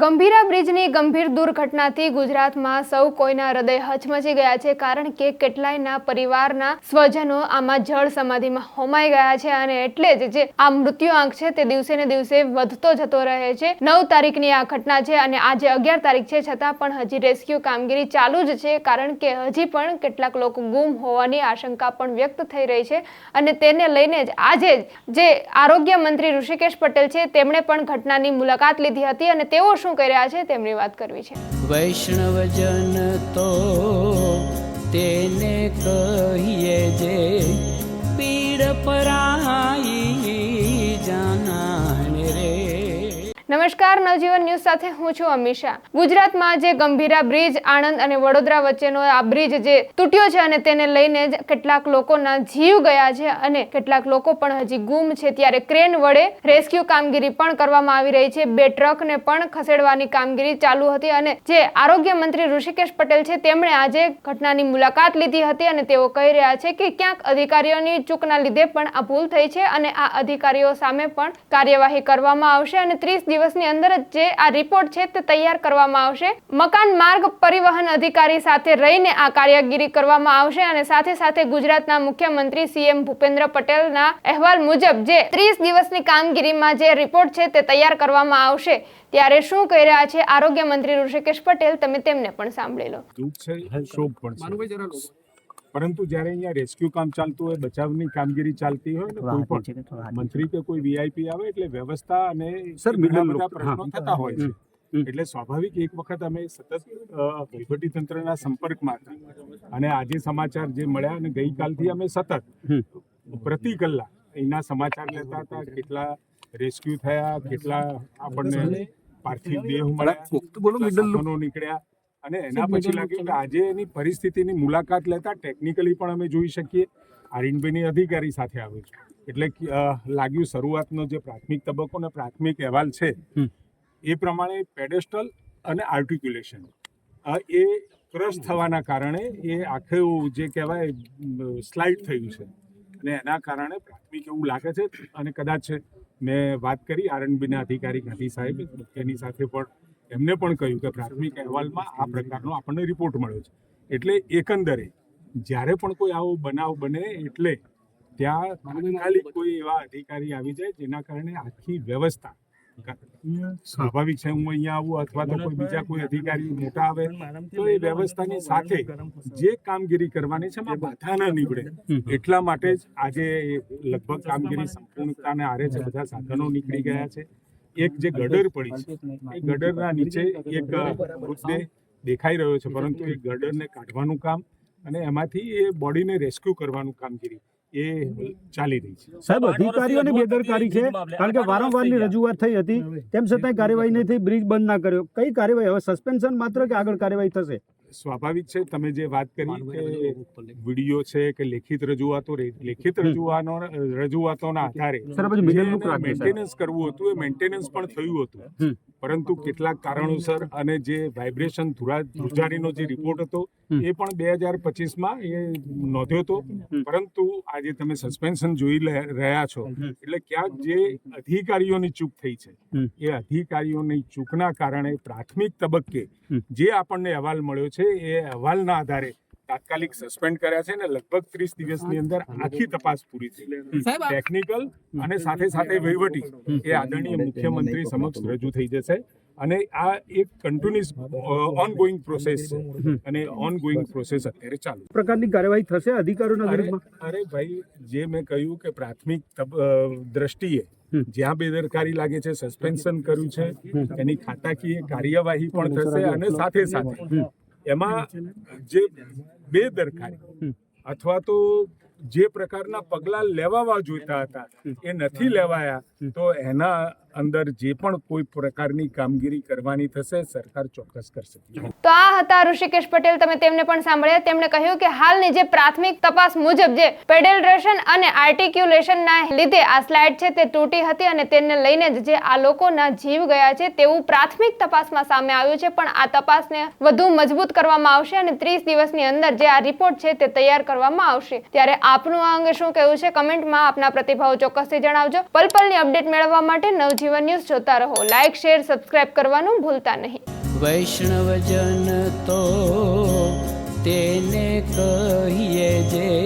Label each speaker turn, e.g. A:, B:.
A: ગંભીરા બ્રિજની ગંભીર દુર્ઘટનાથી ગુજરાતમાં સૌ કોઈના હૃદય હચમચી ગયા છે, કારણ કે કેટલાયના પરિવારના સ્વજનો આમાં જળ સમાધિમાં હોમાઈ ગયા છે અને એટલે જ જે આ મૃત્યુ આંક છે તે દિવસે ને દિવસે વધતો જતો રહે છે. નવ તારીખની આ ઘટના છે અને આજે અગિયાર તારીખ છે, છતાં પણ હજી રેસ્ક્યુ કામગીરી ચાલુ જ છે, કારણ કે હજી પણ કેટલાક લોકો ગુમ હોવાની આશંકા પણ વ્યક્ત થઈ રહી છે અને તેને લઈને જ આજે જ આરોગ્ય મંત્રી ઋષિકેશ પટેલ છે, તેમણે પણ ઘટનાની મુલાકાત લીધી હતી અને તેઓ શું કર્યા છે તેમની વાત કરવી છે.
B: વૈષ્ણવજન તો તેને કહીએ જે પીડ પરાઈ
A: નમસ્કાર, નવજીવન ન્યૂઝ સાથે હું છું અમિશા ગુજરાતમાં જે ગંભીરા બ્રિજ, આણંદ અને વડોદરા વચ્ચેનો આ બ્રિજ જે તૂટ્યો છે અને તેને લઈને જ કેટલાક લોકોના જીવ ગયા છે અને કેટલાક લોકો પણ હજી ગુમ છે. ત્યારે ક્રેન વડે રેસ્ક્યુ કામગીરી પણ કરવામાં આવી રહી છે. બે ટ્રકને પણ ખસેડવાની કામગીરી ચાલુ હતી અને જે આરોગ્ય મંત્રી ઋષિકેશ પટેલ છે, તેમણે આજે ઘટનાની મુલાકાત લીધી હતી અને તેઓ કહી રહ્યા છે કે ક્યાંક અધિકારીઓની ચૂકના લીધે પણ આ ભૂલ થઈ છે અને આ અધિકારીઓ સામે પણ કાર્યવાહી કરવામાં આવશે અને ત્રીસ દિવસની અંદર જ જે આ રિપોર્ટ છે તે તૈયાર કરવામાં આવશે. મકાન માર્ગ પરિવહન અધિકારી સાથે રહીને આ કાર્યગીરી કરવામાં આવશે અને સાથે સાથે ગુજરાતના મુખ્યમંત્રી સીએમ ભૂપેન્દ્ર પટેલના અહેવાલ મુજબ જે ત્રીસ દિવસની કામગીરીમાં જે રિપોર્ટ છે તે તૈયાર કરવામાં આવશે. ત્યારે શું કહી રહ્યા છે આરોગ્ય મંત્રી ઋષિકેશ પટેલ? તમે તેમને પણ સાંભળી લો.
C: પરંતુ જ્યારે અહીંયા રેસ્ક્યુ કામ ચાલતું હોય બચાવની કામગીરી ચાલતી હોય ને કોઈ પણ મંત્રી કે કોઈ વીઆઈપી આવે એટલે વ્યવસ્થા અને
D: સર,
C: બધા પ્રશ્નો થતા હોય છે. એટલે સ્વાભાવિક એક વખત અમે સતત વહીવટી તંત્રના સંપર્કમાં હતા. અને આજે સમાચાર જે મળ્યા અને ગઈકાલથી અમે સતત. પ્રતિ કલાક એના સમાચાર લેતા હતા કેટલા રેસ્ક્યુ થયા કેટલા આપણને પાર્થિવ દેહ મળ્યા નીકળ્યા. અને એના પછી લાગ્યું કે આજે એની પરિસ્થિતિની મુલાકાત લેતા ટેકનિકલી પણ અમે જોઈ શકીએ. આરએનબીની અધિકારી સાથે આવ્યો છે. એટલે લાગ્યું શરૂઆતનો જે પ્રાથમિક તબક્કો અને પ્રાથમિક અહેવાલ છે એ પ્રમાણે પેડેસ્ટલ અને આર્ટિક્યુલેશન એ ક્રશ થવાના કારણે એ આખું જે કહેવાય સ્લાઇડ થયું છે. અને એના કારણે પ્રાથમિક એવું લાગે છે અને કદાચ મેં વાત કરી આરએનબીના અધિકારી ગાંધી સાહેબ તેની સાથે પણ એમને પણ કહ્યું કે પ્રાથમિક અહેવાલમાં આ પ્રકારનો આપણને રિપોર્ટ મળ્યો છે. એટલે એકંદરે જ્યારે પણ કોઈ આવો બનાવ બને એટલે ત્યાં તાત્કાલિક કોઈ એવા અધિકારી આવી જાય જેના કારણે આખી વ્યવસ્થા સ્વાભાવિક છે હું અહીંયા આવું અથવા તો કોઈ બીજા કોઈ અધિકારી મોટા આવે તો એ વ્યવસ્થાની સાથે જે કામગીરી કરવાની છે એમાં બાધા ના નીકળે એટલા માટે જ આજે લગભગ કામગીરી સંપૂર્ણતાને આરે છે બધા સાધનો નીકળી ગયા છે. એક જે ગડર પડી છે એ ગડરના નીચે એક મૃતદેહ દેખાઈ રહ્યો છે પરંતુ એ ગડરને કાઢવાનું કામ અને એમાંથી એ બોડીને રેસ્ક્યુ કરવાનું કામગીરી એ ચાલી રહી છે.
D: સાહેબ અધિકારીઓની બેદરકારી છે કારણ કે વારંવારની રજૂઆત થઈ હતી. તેમ છતાંય કાર્યવાહી નહીં થઈ બ્રિજ બંધ ના કર્યો. કઈ કાર્યવાહી? હવે સસ્પેન્શન માત્ર કે આગળ કાર્યવાહી થશે?
C: સ્વાભાવિક છે તમે જે વાત કરી કે વીડિયો છે કે લેખિત રજૂઆતો રે- લેખિત રજૂઆતો રજૂઆતોના આધારે. મેન્ટેનન્સ કરવું હતું એ મેન્ટેનન્સ પણ થયું હતું. પરંતુ કેટલાક કારણોસર અને જે વાઇબ્રેશન ધ્રુજારીનો જે રિપોર્ટ હતો એ પણ બે હજાર પચીસમાં એ નોંધ્યો હતો. પરંતુ આજે તમે સસ્પેન્શન જોઈ લે- રહ્યા છો. એટલે ક્યાંક જે અધિકારીઓની ચૂક થઈ છે. એ અધિકારીઓની ચૂકના કારણે પ્રાથમિક તબક્કે જે આપણને અહેવાલ મળ્યો છે એ અહેવાલના આધારે તાત્કાલિક સસ્પેન્ડ કર્યા છે ને લગભગ ત્રીસ દિવસની અંદર આખી તપાસ પૂરી થઈ. ટેકનિકલ અને સાથે સાથે વહીવટી એ આદરણીય મુખ્યમંત્રી સમક્ષ રજૂ થઈ જશે. અને આ એક કન્ટિન્યુઅસ ઓનગોઈંગ પ્રોસેસ છે. અને ઓનગોઈંગ પ્રોસેસ અત્યારે ચાલુ છે.
D: પ્રકારની કાર્યવાહી થશે અધિકારીઓના
C: અરે
D: વિરુદ્ધમાં?
C: અરે ભાઈ જે મેં કહ્યું કે પ્રાથમિક દ્રષ્ટિએ. જ્યાં બેદરકારી લાગે છે સસ્પેન્શન કર્યું છે એની ખાતાકીય કાર્યવાહી પણ થશે અને સાથે સાથે એમાં જે બેદરકારી. અથવા તો જે પ્રકારના પગલાં લેવાવા જોઈતા હતા એ નથી લેવાયા તો એના અંદર જે પણ કોઈ પ્રકારની કામગીરી કરવાની થશે, સરકાર ચોક્કસ કરશે.
A: તો આ હતા ઋષિકેશ પટેલ, તમે તેમને પણ સાંભળ્યા. તેમણે કહ્યું કે હાલની જે પ્રાથમિક તપાસ મુજબ જે પેડેલરેશન અને આર્ટિક્યુલેશનના લીધે આ સ્લાઇડ છે તે તૂટી હતી અને તેને લઈને જ જે આ લોકોના જીવ ગયા છે તેવું પ્રાથમિક તપાસમાં સામે આવ્યું છે. પણ આ તપાસને વધુ મજબૂત કરવામાં આવશે અને ત્રીસ દિવસની અંદર જે આ રિપોર્ટ છે તે તૈયાર કરવામાં આવશે. ત્યારે આપનું આ અંગે શું કહેવું છે કમેન્ટમાં આપના પ્રતિભાવ ચોક્કસથી જણાવજો. પલપલની અપડેટ મેળવવા માટે નવજીવન નવજીવન ન્યૂઝ જોતા રહો. લાઇક શેર સબસ્ક્રાઇબ કરવાનું ભૂલતા નહીં.
B: વૈષ્ણવજન તો તેને કહીએ જે